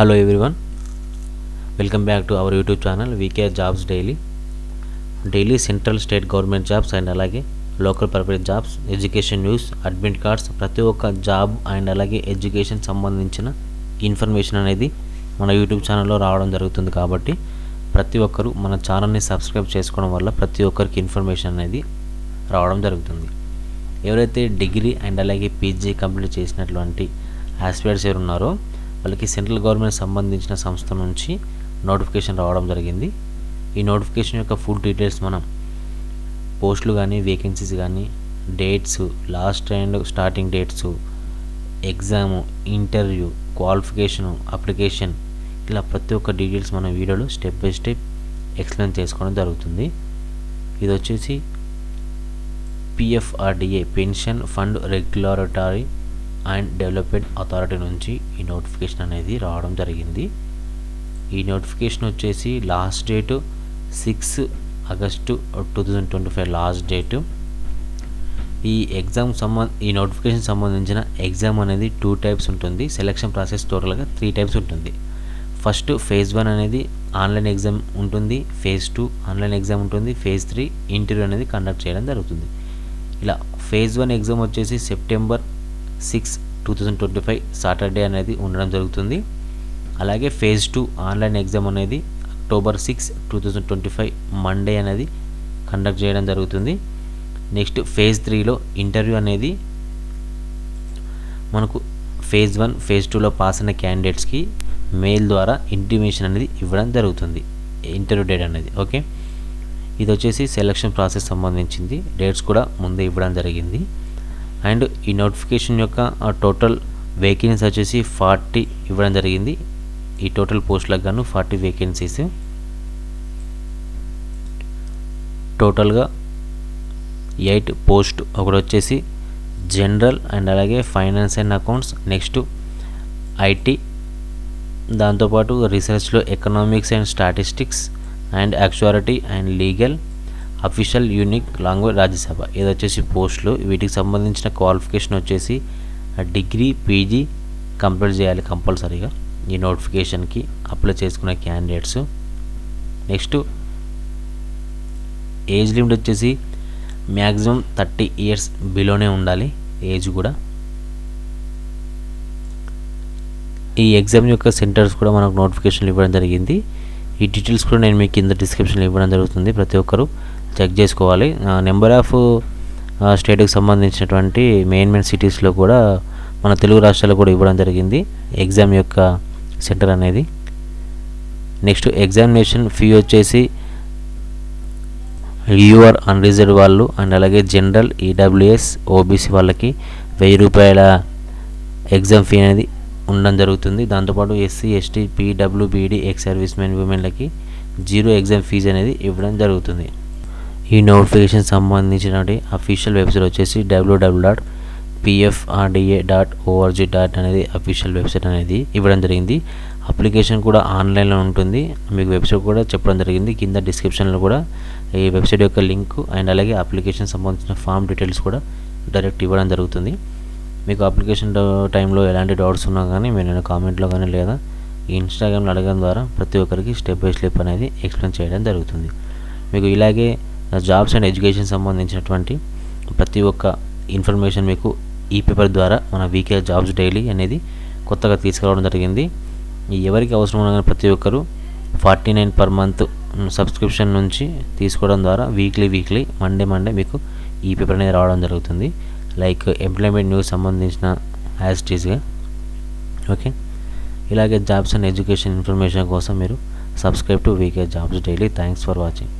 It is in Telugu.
Hello everyone welcome back to our YouTube channel VK jobs daily daily central state government jobs and అలాగే local private jobs education news admit cards ప్రతి ఒక్క జాబ్ అండ్ అలాగే ఎడ్యుకేషన్ సంబంధించిన ఇన్ఫర్మేషన్ అనేది మన యూట్యూబ్ ఛానల్లో రావడం జరుగుతుంది కాబట్టి ప్రతి ఒక్కరూ మన ఛానల్ని సబ్స్క్రైబ్ చేసుకోవడం వల్ల ప్రతి ఒక్కరికి ఇన్ఫర్మేషన్ అనేది రావడం జరుగుతుంది. ఎవరైతే డిగ్రీ అండ్ అలాగే పీజీ కంప్లీట్ చేసినటువంటి ఆస్పిరెంట్స్ ఎవరు ఉన్నారో వాళ్ళకి సెంట్రల్ గవర్నమెంట్ సంబంధించిన సంస్థ నుంచి నోటిఫికేషన్ రావడం జరిగింది. ఈ నోటిఫికేషన్ యొక్క ఫుల్ డీటెయిల్స్ మనం పోస్టులు కానీ వేకెన్సీస్ కానీ dates last and starting dates exam interview qualification application ఇలా ప్రతి ఒక్క డీటెయిల్స్ మన వీడియోలో స్టెప్ బై స్టెప్ ఎక్స్ప్లెయిన్ చేసుకోవడం జరుగుతుంది. ఇది వచ్చేసి PFRDA pension fund regulatory and development authority నుంచి ఈ నోటిఫికేషన్ అనేది రావడం జరిగింది. ఈ నోటిఫికేషన్ వచ్చేసి last date six August two thousand twenty five last date. ఈ ఎగ్జామ్ సంబంధ ఈ నోటిఫికేషన్ సంబంధించిన ఎగ్జామ్ అనేది టూ టైప్స్ ఉంటుంది. సెలక్షన్ ప్రాసెస్ టోటల్గా త్రీ టైప్స్ ఉంటుంది. ఫస్ట్ ఫేజ్ వన్ అనేది ఆన్లైన్ ఎగ్జామ్ ఉంటుంది. ఫేజ్ టూ ఆన్లైన్ ఎగ్జామ్ ఉంటుంది. ఫేజ్ త్రీ ఇంటర్వ్యూ అనేది కండక్ట్ చేయడం జరుగుతుంది. ఇలా ఫేజ్ వన్ ఎగ్జామ్ వచ్చేసి September six two thousand twenty five Saturday అనేది ఉండడం జరుగుతుంది. అలాగే ఫేజ్ టూ ఆన్లైన్ ఎగ్జామ్ అనేది October six two thousand twenty five Monday అనేది కండక్ట్ చేయడం జరుగుతుంది. నెక్స్ట్ ఫేజ్ త్రీలో ఇంటర్వ్యూ అనేది మనకు ఫేజ్ వన్ ఫేజ్ టూలో పాస్ అయిన క్యాండిడేట్స్కి మెయిల్ ద్వారా ఇంటిమేషన్ అనేది ఇవ్వడం జరుగుతుంది. ఇంటర్వ్యూ డేట్ అనేది ఓకే? ఇది వచ్చేసి సెలక్షన్ ప్రాసెస్ సంబంధించింది. డేట్స్ కూడా ముందే ఇవ్వడం జరిగింది. అండ్ ఈ నోటిఫికేషన్ యొక్క టోటల్ వేకెన్సీ వచ్చేసి ఫార్టీ ఇవ్వడం జరిగింది. ఈ టోటల్ పోస్టులకు గాను ఫార్టీ వేకెన్సీస్. టోటల్గా ఎయిట్ పోస్ట్ ఒకటి వచ్చేసి జనరల్ అండ్ అలాగే finance and accounts. Next IT దాంతోపాటు రీసెర్చ్లో economics and statistics and actuality and legal. Official unique language Rajya Sabha. ఇది వచ్చేసి పోస్టులు. వీటికి సంబంధించిన క్వాలిఫికేషన్ వచ్చేసి డిగ్రీ పీజీ కంప్లీట్ చేయాలి కంపల్సరీగా. ఈ నోటిఫికేషన్కి అప్లై చేసుకునే క్యాండిడేట్స్. నెక్స్ట్ ఏజ్ లిమిట్ వచ్చేసి మ్యాక్సిమం థర్టీ ఇయర్స్ బిలోనే ఉండాలి ఏజ్ కూడా. ఈ ఎగ్జామ్ యొక్క సెంటర్స్ కూడా మనకు నోటిఫికేషన్లు ఇవ్వడం జరిగింది. ఈ డీటెయిల్స్ కూడా నేను మీకు కింద డిస్క్రిప్షన్లో ఇవ్వడం జరుగుతుంది ప్రతి ఒక్కరు. చెక్ చేసుకోవాలి. నెంబర్ ఆఫ్ స్టేట్కి సంబంధించినటువంటి మెయిన్ మెయిన్ సిటీస్లో కూడా మన తెలుగు రాష్ట్రాల్లో కూడా ఇవ్వడం జరిగింది. ఎగ్జామ్ యొక్క సెంటర్ అనేది. నెక్స్ట్ ఎగ్జామినేషన్ ఫీ వచ్చేసి యూఆర్ అన్రిజర్వ్ వాళ్ళు అండ్ అలాగే జనరల్ ఈడబ్ల్యూఎస్ ఓబీసీ వాళ్ళకి వెయ్యి రూపాయల ఎగ్జామ్ ఫీ అనేది ఉండడం జరుగుతుంది. దాంతోపాటు ఎస్సీ ఎస్టీ పీడబ్ల్యూబీడీ ఎక్స్ సర్వీస్ మెన్ ఉమెన్లకి జీరో ఎగ్జామ్ ఫీజు అనేది ఇవ్వడం జరుగుతుంది. ఈ నోటిఫికేషన్ సంబంధించినటువంటి అఫీషియల్ వెబ్సైట్ వచ్చేసి W W dot PFRDA dot O R G dot అనేది అఫీషియల్ వెబ్సైట్ అనేది ఇవ్వడం జరిగింది. అప్లికేషన్ కూడా ఆన్లైన్లో ఉంటుంది. మీకు వెబ్సైట్ కూడా చెప్పడం జరిగింది. కింద డిస్క్రిప్షన్లో కూడా ఈ వెబ్సైట్ యొక్క లింక్ అండ్ అలాగే అప్లికేషన్ సంబంధించిన ఫామ్ డీటెయిల్స్ కూడా డైరెక్ట్ ఇవ్వడం జరుగుతుంది. మీకు అప్లికేషన్ టైంలో ఎలాంటి డౌట్స్ ఉన్నా కానీ మీరు నేను కామెంట్లో కానీ లేదా ఈ ఇన్స్టాగ్రామ్లో అడగడం ద్వారా ప్రతి ఒక్కరికి స్టెప్ బై స్టెప్ అనేది ఎక్స్ప్లెయిన్ చేయడం జరుగుతుంది. మీకు ఇలాగే జాబ్స్ అండ్ ఎడ్యుకేషన్ సంబంధించినటువంటి ప్రతి ఒక్క ఇన్ఫర్మేషన్ మీకు ఈ పేపర్ ద్వారా మన వీకే జాబ్స్ డైలీ అనేది కొత్తగా తీసుకురావడం జరిగింది. ఎవరికి అవసరం ఉన్నా ప్రతి ఒక్కరు forty nine per month subscription నుంచి తీసుకోవడం ద్వారా వీక్లీ వీక్లీ మండే మండే మీకు ఈ పేపర్ అనేది రావడం జరుగుతుంది. లైక్ ఎంప్లాయ్మెంట్ న్యూస్ సంబంధించిన యాజ్ టీజ్గా ఓకే? ఇలాగే జాబ్స్ అండ్ ఎడ్యుకేషన్ ఇన్ఫర్మేషన్ కోసం మీరు subscribe to VK jobs daily. Thanks for watching.